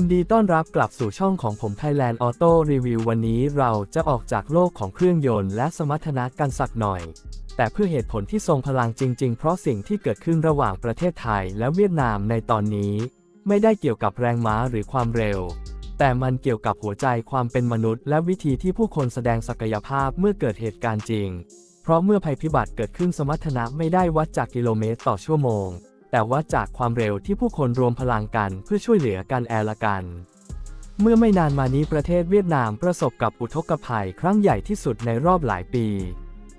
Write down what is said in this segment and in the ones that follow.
ยินดีต้อนรับกลับสู่ช่องของผม Thailand Auto Review วันนี้เราจะออกจากโลกของเครื่องยนต์และสมรรถนะกันสักหน่อย แต่เพื่อเหตุผลที่ทรงพลังจริง ๆ เพราะสิ่งที่เกิดขึ้นระหว่างประเทศไทยและเวียดนามในตอนนี้ ไม่ได้เกี่ยวกับแรงม้าหรือความเร็ว แต่มันเกี่ยวกับหัวใจความเป็นมนุษย์ และวิธีที่ผู้คนแสดงศักยภาพเมื่อเกิดเหตุการณ์จริง เพราะเมื่อภัยพิบัติเกิดขึ้นสมรรถนะไม่ได้วัดจากกิโลเมตรต่อชั่วโมง แต่วัดจากความเร็วที่ผู้คนรวมพลังกันเพื่อช่วยเหลือกันแอละกัน เมื่อไม่นานมานี้ประเทศเวียดนามประสบกับอุทกภัยครั้งใหญ่ที่สุดในรอบหลายปี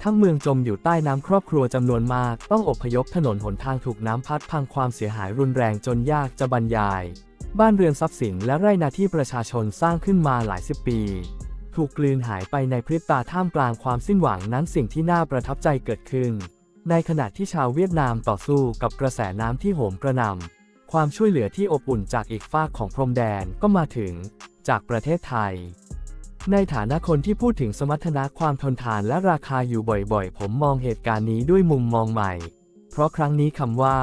ทั้งเมืองจมอยู่ใต้น้ำครอบครัวจำนวนมาก ต้องอพยพถนนหนทางถูกน้ำพัดพังความเสียหายรุนแรงจนยากจะบรรยาย บ้านเรือนทรัพย์สินและไร่นาที่ประชาชนสร้างขึ้นมาหลายสิบปีถูกกลืนหายไปในพริบตาท่ามกลางความสิ้นหวังนั้นสิ่งที่น่าประทับใจเกิดขึ้น ในขณะที่ชาวเวียดนามต่อสู้กับกระแสน้ำที่โหมกระหน่ำความช่วยเหลือที่อบอุ่นจากอีกฝากของพรมแดนก็มาถึงจากประเทศไทย ในฐานะคนที่พูดถึงสมรรถนะความทนทานและราคาอยู่บ่อยๆ ผมมองเหตุการณ์นี้ด้วยมุมมองใหม่ เพราะครั้งนี้คำว่า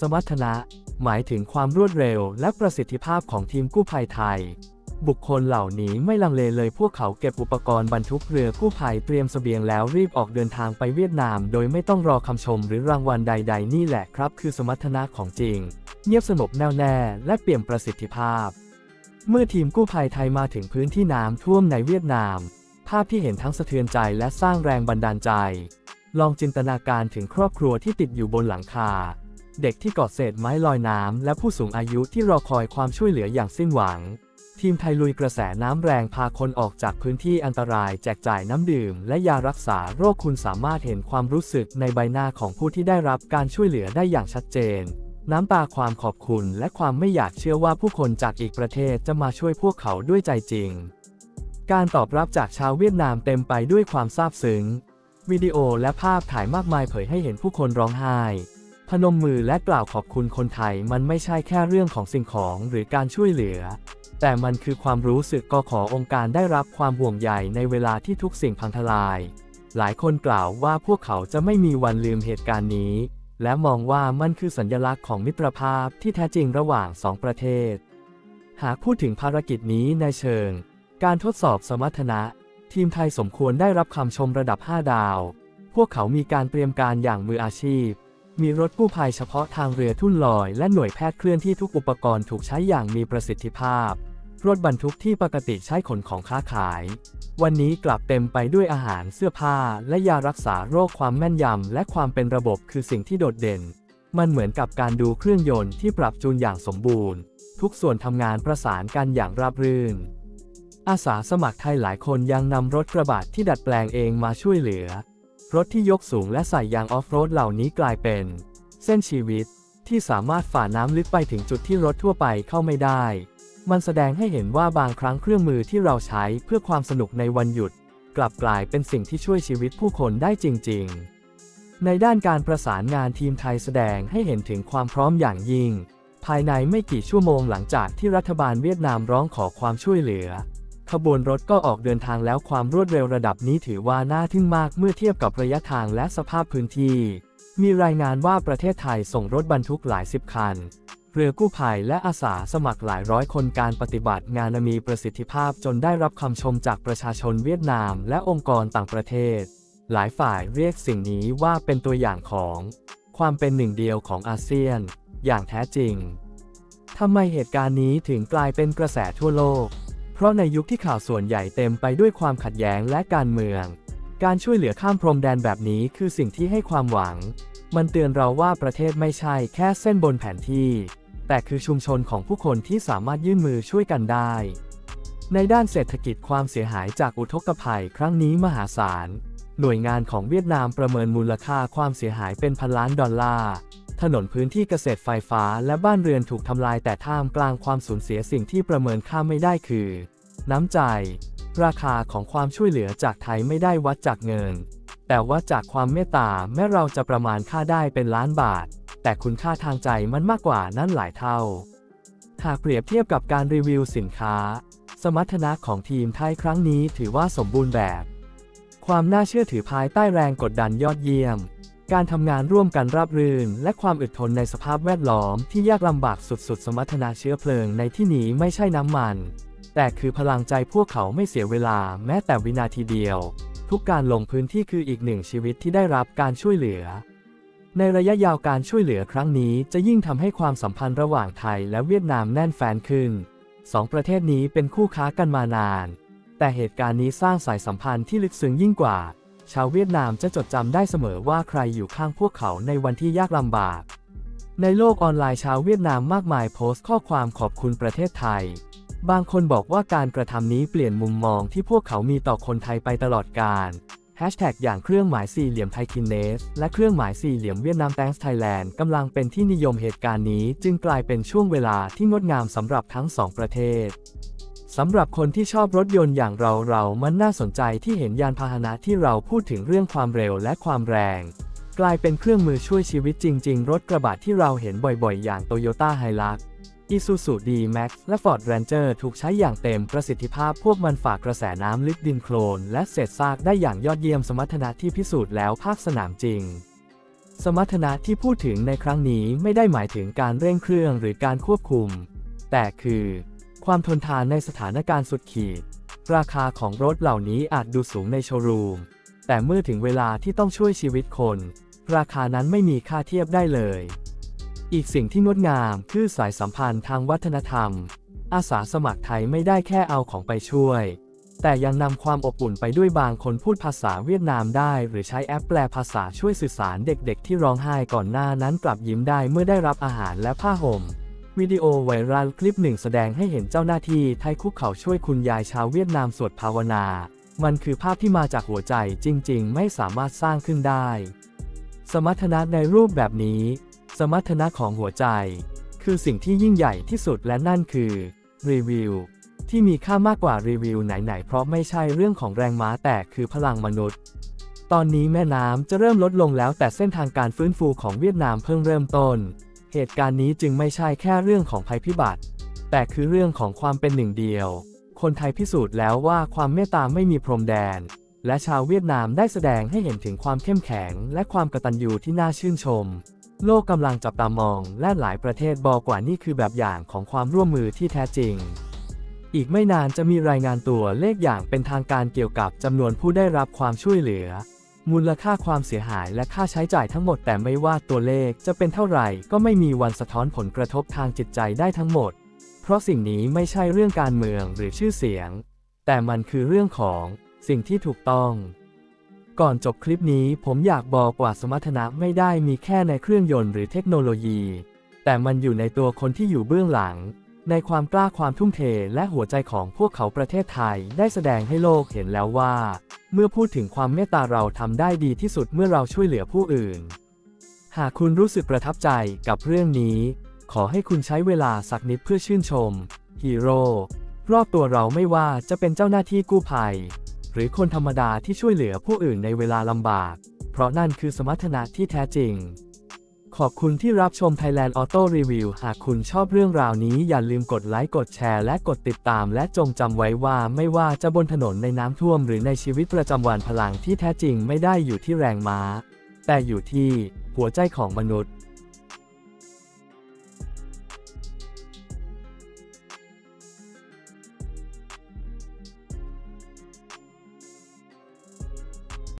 สมรรถนะ หมายถึงความรวดเร็วและประสิทธิภาพของทีมกู้ภัยไทย บุคคลเหล่านี้ไม่ลังเลเลยพวกเขาเก็บอุปกรณ์บรรทุกเรือกู้ภัยเตรียมเสบียงแล้วรีบออกเดินทางไปเวียดนาม โดยไม่ต้องรอคำชมหรือรางวัลใด ๆ นี่แหละครับ คือสมรรถนะของจริง เงียบสงบแน่วแน่ และเปี่ยมประสิทธิภาพ เมื่อทีมกู้ภัยไทยมาถึงพื้นที่น้ำท่วมในเวียดนาม ภาพที่เห็นทั้งสะเทือนใจและสร้างแรงบันดาลใจ ลองจินตนาการถึงครอบครัวที่ติดอยู่บนหลังคา เด็กที่กอดเศษไม้ลอยน้ำและผู้สูงอายุที่รอคอยความช่วยเหลืออย่างสิ้นหวัง ทีมไทยลุยกระแสน้ำแรงพาคนออกจากพื้นที่อันตรายแจกจ่ายน้ำดื่ม และยารักษาโรคคุณสามารถเห็นความรู้สึกในใบหน้าของผู้ที่ได้รับการช่วยเหลือได้อย่างชัดเจน น้ำตาความขอบคุณและความไม่อยากเชื่อว่าผู้คนจากอีกประเทศจะมาช่วยพวกเขาด้วยใจจริง การตอบรับจากชาวเวียดนามเต็มไปด้วยความซาบซึ้ง วิดีโอและภาพถ่ายมากมายเผยให้เห็นผู้คนร้องไห้พนมมือและกล่าวขอบคุณคนไทยมันไม่ใช่แค่เรื่องของสิ่งของหรือการช่วยเหลือ แต่มันคือความรู้สึกก็ขอองค์การได้รับความห่วงใยในเวลาที่ทุกสิ่งพังทลาย หลายคนกล่าวว่าพวกเขาจะไม่มีวันลืมเหตุการณ์นี้ และมองว่ามันคือสัญลักษณ์ของมิตรภาพที่แท้จริงระหว่างสองประเทศ หากพูดถึงภารกิจนี้ในเชิง การทดสอบสมรรถนะ ทีมไทยสมควรได้รับคำชมระดับ 5 ดาว พวกเขามีการเตรียมการอย่างมืออาชีพมีรถกู้ภัยเฉพาะทางเรือทุ่นลอย และหน่วยแพทย์เคลื่อนที่ทุกอุปกรณ์ถูกใช้อย่างมีประสิทธิภาพ รถบรรทุกที่ปกติใช้ขนของค้าขาย วันนี้กลับเต็มไปด้วยอาหารเสื้อผ้าและยารักษาโรคความแม่นยำและความเป็นระบบคือสิ่งที่โดดเด่น มันเหมือนกับการดูเครื่องยนต์ที่ปรับจูนอย่างสมบูรณ์ ทุกส่วนทำงานประสานกันอย่างราบรื่น อาสาสมัครไทยหลายคนยังนำรถกระบะที่ดัดแปลงเองมาช่วยเหลือ รถที่ยกสูงและใส่ยางออฟโรดเหล่านี้กลายเป็น เส้นชีวิตที่สามารถฝ่าน้ำลึกไปถึงจุดที่รถทั่วไปเข้าไม่ได้ มันแสดงให้เห็นว่าบางครั้งเครื่องมือที่เราใช้เพื่อความสนุกในวันหยุด กลับกลายเป็นสิ่งที่ช่วยชีวิตผู้คนได้จริง ๆ ในด้านการประสานงานทีมไทยแสดงให้เห็นถึงความพร้อมอย่างยิ่ง ภายในไม่กี่ชั่วโมงหลังจากที่รัฐบาลเวียดนามร้องขอความช่วยเหลือ ขบวนรถก็ออกเดินทางแล้วความรวดเร็วระดับนี้ถือว่าน่าทึ่งมากเมื่อเทียบกับระยะทางและสภาพพื้นที่ มีรายงานว่าประเทศไทยส่งรถบรรทุกหลายสิบคัน เรือกู้ภัยและอาสาสมัครหลายร้อยคนการปฏิบัติงานมีประสิทธิภาพจนได้รับคำชมจากประชาชนเวียดนามและองค์กรต่างประเทศ หลายฝ่ายเรียกสิ่งนี้ว่าเป็นตัวอย่างของ ความเป็นหนึ่งเดียวของอาเซียน อย่างแท้จริงทำไมเหตุการณ์นี้ถึงกลายเป็นกระแสทั่วโลก เพราะในยุคที่ข่าวส่วนใหญ่เต็มไปด้วยความขัดแย้งและการเมือง การช่วยเหลือข้ามพรมแดนแบบนี้คือสิ่งที่ให้ความหวัง มันเตือนเราว่าประเทศไม่ใช่แค่เส้นบนแผนที่ แต่คือชุมชนของผู้คนที่สามารถยื่นมือช่วยกันได้ ในด้านเศรษฐกิจความเสียหายจากอุทกภัยครั้งนี้มหาศาล หน่วยงานของเวียดนามประเมินมูลค่าความเสียหายเป็นพันล้านดอลลาร์ ถนนพื้นที่เกษตรไฟฟ้าและบ้านเรือนถูกทำลายแต่ท่ามกลางความสูญเสียสิ่งที่ประเมินค่าไม่ได้คือ น้ำใจ ราคาของความช่วยเหลือจากไทยไม่ได้วัดจากเงิน แต่วัดจากความเมตตาแม้เราจะประมาณค่าได้เป็นล้านบาท แต่คุณค่าทางใจมันมากกว่านั้นหลายเท่า หากเปรียบเทียบกับการรีวิวสินค้า สมรรถนะของทีมไทยครั้งนี้ถือว่าสมบูรณ์แบบ ความน่าเชื่อถือภายใต้แรงกดดันยอดเยี่ยม การทำงานร่วมกันราบรื่น และความอึดทนในสภาพแวดล้อมที่ยากลำบากสุดๆ สมรรถนะเชื้อเพลิงในที่นี้ไม่ใช่น้ำมัน แต่คือพลังใจพวกเขาไม่เสียเวลาแม้แต่วินาทีเดียว ทุกการลงพื้นที่คืออีกหนึ่งชีวิตที่ได้รับการช่วยเหลือ ในระยะยาวการช่วยเหลือครั้งนี้จะยิ่งทำให้ความสัมพันธ์ระหว่างไทยและเวียดนามแน่นแฟนขึ้นสองประเทศนี้เป็นคู่ค้ากันมานาน แต่เหตุการณ์นี้สร้างสายสัมพันธ์ที่ลึกซึ้งยิ่งกว่า ชาวเวียดนามจะจดจำได้เสมอว่าใครอยู่ข้างพวกเขาในวันที่ยากลำบาก ในโลกออนไลน์ชาวเวียดนามมากมายโพสต์ข้อความขอบคุณประเทศไทย บางคนบอกว่าการกระทำนี้เปลี่ยนมุมมองที่พวกเขามีต่อคนไทยไปตลอดกาล แฮชแท็กอย่างเครื่องหมายสี่เหลี่ยมไทยคินเนสและเครื่องหมายสี่เหลี่ยมเวียดนามแตงส์ไทยแลนด์กำลังเป็นที่นิยมเหตุการณ์นี้ จึงกลายเป็นช่วงเวลาที่งดงามสำหรับทั้งสองประเทศสำหรับคนที่ชอบรถยนต์อย่างเราเรามันน่าสนใจที่เห็นยานพาหนะที่เราพูดถึงเรื่องความเร็วและความแรง กลายเป็นเครื่องมือช่วยชีวิตจริง ๆ รถกระบะที่เราเห็นบ่อยๆ อย่าง Toyota Hilux Isuzu D-Max และ Ford Ranger ถูกใช้อย่างเต็มประสิทธิภาพพวกมันฝากกระแสน้ำลึกดินโคลน และเศษซากได้อย่างยอดเยี่ยมสมรรถนะที่พิสูจน์แล้วภาคสนามจริงสมรรถนะที่พูดถึงในครั้งนี้ไม่ได้หมายถึงการเร่งเครื่องหรือการควบคุม แต่คือ ความทนทานในสถานการณ์สุดขีด ราคาของรถเหล่านี้อาจดูสูงในโชว์รูม แต่เมื่อถึงเวลาที่ต้องช่วยชีวิตคน ราคานั้นไม่มีค่าเทียบได้เลย อีกสิ่งที่งดงามคือสายสัมพันธ์ทางวัฒนธรรม อาสาสมัครไทยไม่ได้แค่เอาของไปช่วย แต่ยังนำความอบอุ่นไปด้วยบางคนพูดภาษาเวียดนามได้ หรือใช้แอปแปลภาษาช่วยสื่อสารเด็กๆ ที่ร้องไห้ก่อนหน้านั้นกลับยิ้มได้เมื่อได้รับอาหารและผ้าห่มวิดีโอไวรัลคลิปหนึ่งแสดงให้เห็นเจ้าหน้าที่ไทยคุกเข่าช่วยคุณยายชาวเวียดนามสวดภาวนา มันคือภาพที่มาจากหัวใจจริงๆ ไม่สามารถสร้างขึ้นได้ สมรรถนะในรูปแบบนี้ สมรรถนะของหัวใจ คือสิ่งที่ยิ่งใหญ่ที่สุดและนั่นคือรีวิวที่มีค่ามากกว่ารีวิวไหนๆ เพราะไม่ใช่เรื่องของแรงม้าแต่คือพลังมนุษย์ ตอนนี้แม่น้ำจะเริ่มลดลงแล้วแต่เส้นทางการฟื้นฟูของเวียดนามเพิ่งเริ่มต้น เหตุการณ์นี้จึงไม่ใช่แค่เรื่องของภัยพิบัติ แต่คือเรื่องของความเป็นหนึ่งเดียว คนไทยพิสูจน์แล้วว่าความเมตตาไม่มีพรมแดน และชาวเวียดนามได้แสดงให้เห็นถึงความเข้มแข็ง และความกตัญญูที่น่าชื่นชม โลกกำลังจับตามองและหลายประเทศบอกว่านี่คือแบบอย่างของความร่วมมือที่แท้จริง อีกไม่นานจะมีรายงานตัวเลขอย่างเป็นทางการเกี่ยวกับจำนวนผู้ได้รับความช่วยเหลือ มูลค่าความเสียหายและค่าใช้จ่ายทั้งหมดแต่ไม่ว่าตัวเลขจะเป็นเท่าไหร่ก็ไม่มีวันสะท้อนผลกระทบทางจิตใจได้ทั้งหมด เพราะสิ่งนี้ไม่ใช่เรื่องการเมืองหรือชื่อเสียง แต่มันคือเรื่องของสิ่งที่ถูกต้อง ก่อนจบคลิปนี้ผมอยากบอกว่าสมรรถนะไม่ได้มีแค่ในเครื่องยนต์หรือเทคโนโลยี แต่มันอยู่ในตัวคนที่อยู่เบื้องหลัง ในความกล้าความทุ่มเทและหัวใจของพวกเขาประเทศไทยได้แสดงให้โลกเห็นแล้วว่า เมื่อพูดถึงความเมตตาเราทำได้ดีที่สุดเมื่อเราช่วยเหลือผู้อื่น หากคุณรู้สึกประทับใจกับเรื่องนี้ ขอให้คุณใช้เวลาสักนิดเพื่อชื่นชมฮีโร่รอบตัวเราไม่ว่าจะเป็นเจ้าหน้าที่กู้ภัย หรือคนธรรมดาที่ช่วยเหลือผู้อื่นในเวลาลำบาก เพราะนั่นคือสมรรถนะที่แท้จริง ขอบคุณที่รับชม Thailand Auto Review หากคุณชอบเรื่องราวนี้อย่าลืมกดไลค์กดแชร์และกดติดตาม และจงจำไว้ว่าไม่ว่าจะบนถนนในน้ำท่วม หรือในชีวิตประจำวันพลังที่แท้จริงไม่ได้อยู่ที่แรงม้า แต่อยู่ที่หัวใจของมนุษย์